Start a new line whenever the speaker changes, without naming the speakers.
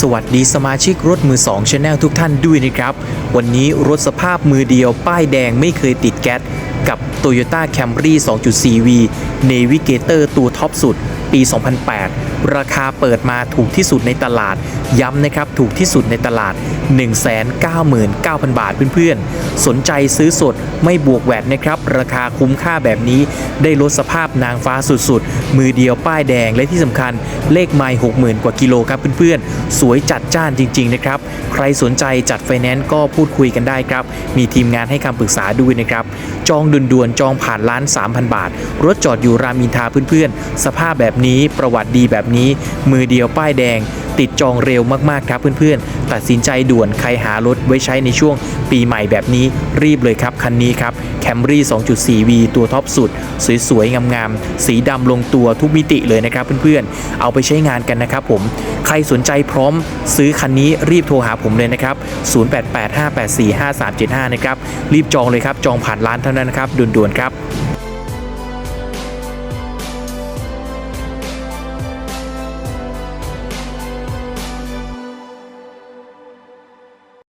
สวัสดีสมาชิกรถมือ2ชาแนลทุกท่านด้วยนะครับ วันนี้รถสภาพมือเดียว ป้ายแดงไม่เคยติดแก๊สกับ Toyota Camry 2.4V Navigator ตัวท็อปสุด ปี 2008 ราคาเปิดมาถูกที่สุดในตลาด ย้ำนะครับถูกที่สุดในตลาด 199,000 บาทเพื่อนๆ สนใจซื้อสดไม่บวกแหวดนะครับ ราคาคุ้มค่าแบบนี้ได้ลดสภาพนางฟ้าสุดๆ มือเดียวป้ายแดงและที่สำคัญเลขไมล์60,000 กว่ากิโลครับเพื่อนๆ สวยจัดจ้านจริง ๆ นะครับ ใครสนใจจัดไฟแนนซ์ก็พูดคุยกันได้ครับ มีทีมงานให้คำปรึกษาด้วยนะครับ จองด่วนๆจองผ่านล้าน 3,000 บาท รถจอดอยู่รามอินทราเพื่อนๆ สภาพแบบนี้ประวัติดีแบบนี้ มือเดียวป้ายแดง ติดจองเร็วมากๆครับเพื่อนๆ ตัดสินใจด่วนใครหารถไว้ใช้ในช่วงปีใหม่แบบนี้รีบเลยครับ คันนี้ครับ Camry 2.4V ตัวท็อปสุด สวยๆ งามๆ สีดำลงตัวทุกมิติเลยนะครับเพื่อนๆ เอาไปใช้งานกันนะครับผม ใครสนใจพร้อมซื้อคันนี้รีบโทรหาผมเลยนะครับ 0885845375 นะครับ รีบจองเลยครับ จองผ่านร้านเท่านั้นนะครับด่วนๆครับ